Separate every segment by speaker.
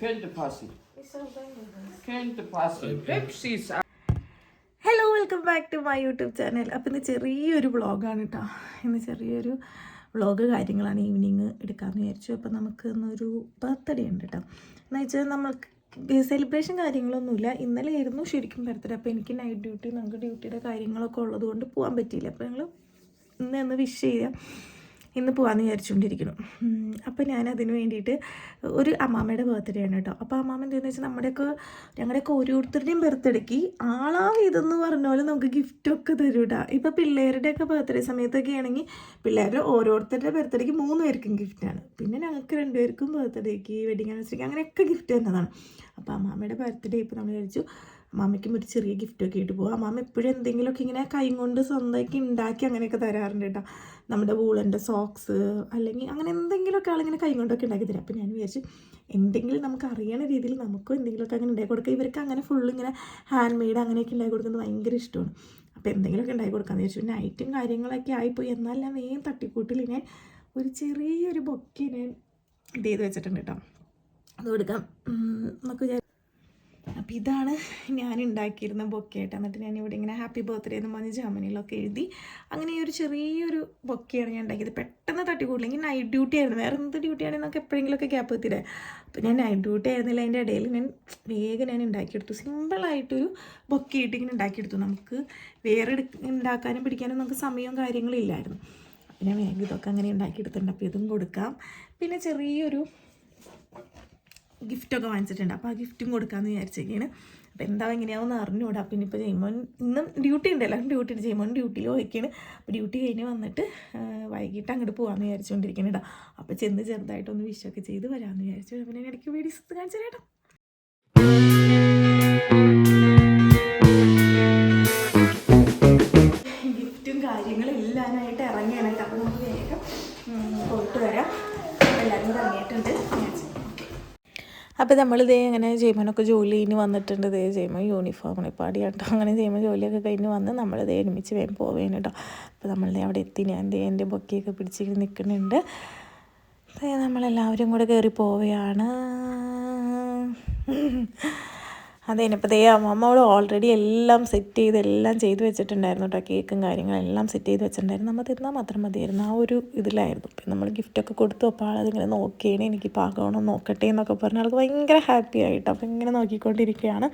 Speaker 1: Könnte passen. Könnte passen. Pepsis.
Speaker 2: Hello welcome back to my YouTube channel അപ്പോൾ ഇന്ന് ചെറിയൊരു വ്ളോഗാണ് കേട്ടോ ഇന്ന് ചെറിയൊരു വ്ളോഗ് കാര്യങ്ങളാണ് ഈവനിങ് എടുക്കാമെന്ന് വിചാരിച്ചു. അപ്പോൾ നമുക്ക് ഇന്നൊരു ബർത്ത്ഡേ ഉണ്ട് കേട്ടോ എന്ന് വെച്ചാൽ നമ്മൾക്ക് സെലിബ്രേഷൻ കാര്യങ്ങളൊന്നുമില്ല. ഇന്നലെ ആയിരുന്നു ശരിക്കും ബർത്ത്ഡേ അപ്പോൾ എനിക്ക് നൈറ്റ് ഡ്യൂട്ടി നമുക്ക് ഡ്യൂട്ടിയുടെ കാര്യങ്ങളൊക്കെ ഉള്ളതുകൊണ്ട് പോകാൻ പറ്റിയില്ല. അപ്പോൾ ഞങ്ങൾ ഇന്ന് ഒന്ന് വിഷ് ചെയ്യാം. ഇന്ന് പോകാമെന്ന് വിചാരിച്ചുകൊണ്ടിരിക്കുന്നു. അപ്പോൾ ഞാൻ അതിന് വേണ്ടിയിട്ട് ഒരു അമ്മാമ്മയുടെ ബർത്ത്ഡേ ആണ് കേട്ടോ. അപ്പോൾ അമ്മാമ്മ എന്താണെന്ന് വെച്ചാൽ നമ്മുടെയൊക്കെ ഞങ്ങളുടെയൊക്കെ ഓരോരുത്തരുടെയും ബർത്ത്ഡേക്ക് ആളാ ഇതെന്ന് പറഞ്ഞ പോലെ നമുക്ക് ഗിഫ്റ്റൊക്കെ തരും കേട്ടോ ഇപ്പോൾ പിള്ളേരുടെയൊക്കെ ബർത്ത്ഡേ സമയത്തൊക്കെ ആണെങ്കിൽ പിള്ളേരുടെ ഓരോരുത്തരുടെ ബർത്ത്ഡേക്ക് മൂന്ന് പേർക്കും ഗിഫ്റ്റാണ് പിന്നെ ഞങ്ങൾക്ക് രണ്ടുപേർക്കും ബർത്ത്ഡേക്ക് വെഡിങ് ആനിവേഴ്സറിക്ക് അങ്ങനെയൊക്കെ ഗിഫ്റ്റ് തന്നതാണ് അപ്പോൾ അമ്മാമ്മയുടെ ബർത്ത്ഡേ ഇപ്പോൾ നമ്മൾ വിചാരിച്ചു അമ്മാമ്മയ്ക്കും ഒരു ചെറിയ ഗിഫ്റ്റൊക്കെ ആയിട്ട് പോകും അമ്മാമ്മ എപ്പോഴും എന്തെങ്കിലുമൊക്കെ ഇങ്ങനെ കൈ കൊണ്ട് സ്വന്തമായിട്ട് ഉണ്ടാക്കി അങ്ങനെയൊക്കെ തരാറുണ്ട് കേട്ടോ നമ്മുടെ വൂളന്റെ സോക്സ് അല്ലെങ്കിൽ അങ്ങനെ എന്തെങ്കിലുമൊക്കെ ആളിങ്ങനെ കൈ കൊണ്ടൊക്കെ ഉണ്ടാക്കി തരാം. അപ്പോൾ ഞാൻ വിചാരിച്ചു എന്തെങ്കിലും നമുക്ക് അറിയണ രീതിയിൽ നമുക്കും എന്തെങ്കിലുമൊക്കെ അങ്ങനെ ഉണ്ടാക്കി കൊടുക്കുക ഇവർക്ക് അങ്ങനെ ഫുള്ള് ഇങ്ങനെ ഹാൻഡ് മെയ്ഡ് അങ്ങനെയൊക്കെ ഉണ്ടാക്കി കൊടുക്കുന്നത് ഭയങ്കര ഇഷ്ടമാണ്. അപ്പോൾ എന്തെങ്കിലുമൊക്കെ ഉണ്ടാക്കി കൊടുക്കാമെന്ന് വിചാരിച്ചു. നൈറ്റും കാര്യങ്ങളൊക്കെ ആയിപ്പോയി. എന്നാൽ ഞാൻ വേഗം തട്ടിക്കൂട്ടിൽ ഞാൻ ഒരു ചെറിയൊരു ബൊക്കെ ഞാൻ ഇത് ചെയ്ത് വെച്ചിട്ടുണ്ട് കേട്ടോ അത് കൊടുക്കാം. നമുക്ക് അപ്പോൾ ഇതാണ് ഞാൻ ഉണ്ടാക്കിയിരുന്ന ബൊക്കെയായിട്ട്. എന്നിട്ട് ഞാൻ ഇവിടെ ഇങ്ങനെ ഹാപ്പി ബർത്ത്ഡേ എന്ന് പറഞ്ഞ് ജർമ്മനിയിലൊക്കെ എഴുതി അങ്ങനെ ഈ ഒരു ചെറിയൊരു ബൊക്കെയാണ് ഞാൻ ഉണ്ടാക്കിയത്. പെട്ടെന്ന് തട്ടിക്കൂടില്ലെങ്കിൽ നൈറ്റ് ഡ്യൂട്ടി ആയിരുന്നു. വേറെ എന്ത് ഡ്യൂട്ടി ആണെങ്കിൽ നമുക്ക് എപ്പോഴെങ്കിലുമൊക്കെ ഗ്യാപ്പ് എത്തിയില്ലേ അപ്പോൾ ഞാൻ നൈറ്റ് ഡ്യൂട്ടി ആയിരുന്നില്ല. അതിന്റെ ഇടയിൽ ഞാൻ വേഗം ഞാൻ ഉണ്ടാക്കിയെടുത്തു. സിമ്പിളായിട്ടൊരു ബൊക്കെയായിട്ട് ഇങ്ങനെ ഉണ്ടാക്കിയെടുത്തു. നമുക്ക് വേറെ ഉണ്ടാക്കാനും പിടിക്കാനും നമുക്ക് സമയവും കാര്യങ്ങളും ഇല്ലായിരുന്നു. അപ്പോൾ ഞാൻ വേഗം ഇതൊക്കെ അങ്ങനെ ഉണ്ടാക്കിയെടുത്തിട്ടുണ്ട്. അപ്പോൾ ഇതും കൊടുക്കാം. പിന്നെ ചെറിയൊരു ഗിഫ്റ്റൊക്കെ വാങ്ങിച്ചിട്ടുണ്ട്. അപ്പോൾ ആ ഗിഫ്റ്റും കൊടുക്കാമെന്ന് വിചാരിച്ചേക്കാണ് അപ്പോൾ എന്താ എങ്ങനെയാവുമെന്ന് അറിഞ്ഞുകൂടാ പിന്നെ ഇപ്പോൾ ജയ്മോൻ ഇന്നും ഡ്യൂട്ടി ഉണ്ട്. എല്ലാവരും ഡ്യൂട്ടി ഉണ്ട്. ജയ്മോൻ ഡ്യൂട്ടിയിൽ പോയിക്കാണ്. അപ്പോൾ ഡ്യൂട്ടി കഴിഞ്ഞ് വന്നിട്ട് വൈകിട്ട് അങ്ങോട്ട് പോകാമെന്ന് വിചാരിച്ചുകൊണ്ടിരിക്കണം കേട്ടോ അപ്പോൾ ചെന്ന് ചെറുതായിട്ടൊന്ന് വിഷൊക്കെ ചെയ്ത് വരാമെന്ന് വിചാരിച്ചു. ഞാൻ ഇടയ്ക്ക് വീഡിയോസ് കാണിച്ചു കേട്ടോ ഗിഫ്റ്റും കാര്യങ്ങളും ഇല്ലാനായിട്ട് ഇറങ്ങിയാണ്. അപ്പോൾ നമുക്ക് വേഗം പോയിട്ട് വരാം. എല്ലാവരും ഇറങ്ങിയിട്ടുണ്ട്. അപ്പോൾ നമ്മൾ ഇതേ അങ്ങനെ ചെയ്യുമ്പോഴൊക്കെ ജോലി കഴിഞ്ഞ് വന്നിട്ടുണ്ട്. ഇതേ ചെയ്യുമ്പോൾ യൂണിഫോം പാടി കേട്ടോ. അങ്ങനെ ചെയ്യുമ്പോൾ ജോലിയൊക്കെ കഴിഞ്ഞ് വന്ന് നമ്മൾ ഇതേ ഒരുമിച്ച് വേഗം പോവേന് കേട്ടോ. അപ്പോൾ നമ്മൾ ദേ അവിടെ എത്തി. ഞാൻ ദേ എന്റെ ബൊക്കെയൊക്കെ പിടിച്ചിട്ട് നിൽക്കുന്നുണ്ട് നമ്മളെല്ലാവരും കൂടെ കയറി പോവുകയാണ് അതേനിപ്പോൾ ദേ അമ്മ അവൾ ഓൾറെഡി എല്ലാം സെറ്റ് ചെയ്ത് എല്ലാം ചെയ്ത് വെച്ചിട്ടുണ്ടായിരുന്നു കേട്ടോ കേക്കും കാര്യങ്ങളും എല്ലാം സെറ്റ് ചെയ്ത് വെച്ചിട്ടുണ്ടായിരുന്നു. നമ്മൾ തിന്നാൽ മാത്രം മതിയായിരുന്നു. ആ ഒരു ഇതിലായിരുന്നു. പിന്നെ നമ്മൾ ഗിഫ്റ്റൊക്കെ കൊടുത്തു അപ്പോൾ ആളതിങ്ങനെ നോക്കിയാണ് എനിക്ക് പാകമാണോ നോക്കട്ടെ എന്നൊക്കെ പറഞ്ഞ് ആൾക്ക് ഭയങ്കര ഹാപ്പി ആയിട്ട്. അപ്പോൾ ഇങ്ങനെ നോക്കിക്കൊണ്ടിരിക്കുകയാണ്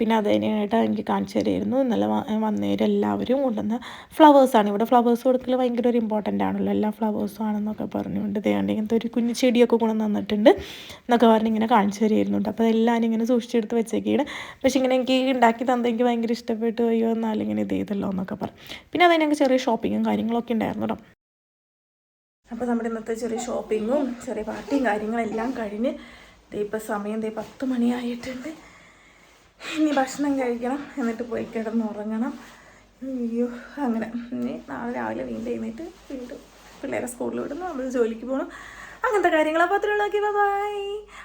Speaker 2: പിന്നെ അത് കഴിഞ്ഞായിട്ട് എനിക്ക് കാണിച്ചു തരുമായിരുന്നു ഇന്നലെ വന്നവരെല്ലാവരും കൊണ്ടുവന്ന ഫ്ലവേഴ്സാണ് ഇവിടെ ഫ്ലവേഴ്സ് കൊടുക്കൽ ഭയങ്കര ഒരു ഇമ്പോർട്ടന്റ് ആണല്ലോ. എല്ലാ ഫ്ലവേഴ്സും ആണെന്നൊക്കെ പറഞ്ഞുകൊണ്ട് ദയാണ്ട് ഇങ്ങനത്തെ ഒരു കുഞ്ഞു ചെടിയൊക്കെ കൊണ്ടു തന്നിട്ടുണ്ട് എന്നൊക്കെ പറഞ്ഞ് ഇങ്ങനെ കാണിച്ചു തരുമായിരുന്നു അപ്പോൾ അതെല്ലാവരും ഇങ്ങനെ സൂക്ഷിച്ചെടുത്ത് വെച്ചേക്കാണ്. പക്ഷേ ഇങ്ങനെ എനിക്ക് ഉണ്ടാക്കി തന്നത് എനിക്ക് ഭയങ്കര ഇഷ്ടപ്പെട്ടു. അയ്യോ എന്നാലും ഇങ്ങനെ ഇത് ചെയ്തല്ലോ എന്നൊക്കെ പറഞ്ഞു പിന്നെ അതിന് ഞങ്ങൾക്ക് ചെറിയ ഷോപ്പിങ്ങും കാര്യങ്ങളൊക്കെ ഉണ്ടായിരുന്നു കേട്ടോ അപ്പോൾ നമ്മുടെ ഇന്നത്തെ ചെറിയ ഷോപ്പിങ്ങും ചെറിയ പാർട്ടിയും കാര്യങ്ങളെല്ലാം കഴിഞ്ഞ് ഇപ്പോൾ സമയം ദേ പത്ത് മണിയായിട്ടുണ്ട്. ഇനി ഭക്ഷണം കഴിക്കണം എന്നിട്ട് പോയി കിടന്ന് ഉറങ്ങണം. അയ്യോ അങ്ങനെ. ഇനി നാളെ രാവിലെ വീണ്ടും എഴുന്നേറ്റ് വീണ്ടും പിള്ളേരെ സ്കൂളിൽ വിടുന്നു. നമ്മൾ ജോലിക്ക് പോകണം അങ്ങനത്തെ കാര്യങ്ങൾ അപ്പോൾ അത്രയുള്ളാക്കി ബൈ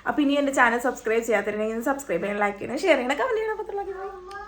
Speaker 2: അപ്പോൾ ഇനി എന്റെ ചാനൽ സബ്സ്ക്രൈബ് ചെയ്യാത്തിട്ടുണ്ടെങ്കിൽ സബ്സ്ക്രൈബ് ചെയ്യണം ലൈക്ക് ചെയ്യണം ഷെയർ ചെയ്യണം കമന്റ് ചെയ്യണം അപ്പോൾ ബൈ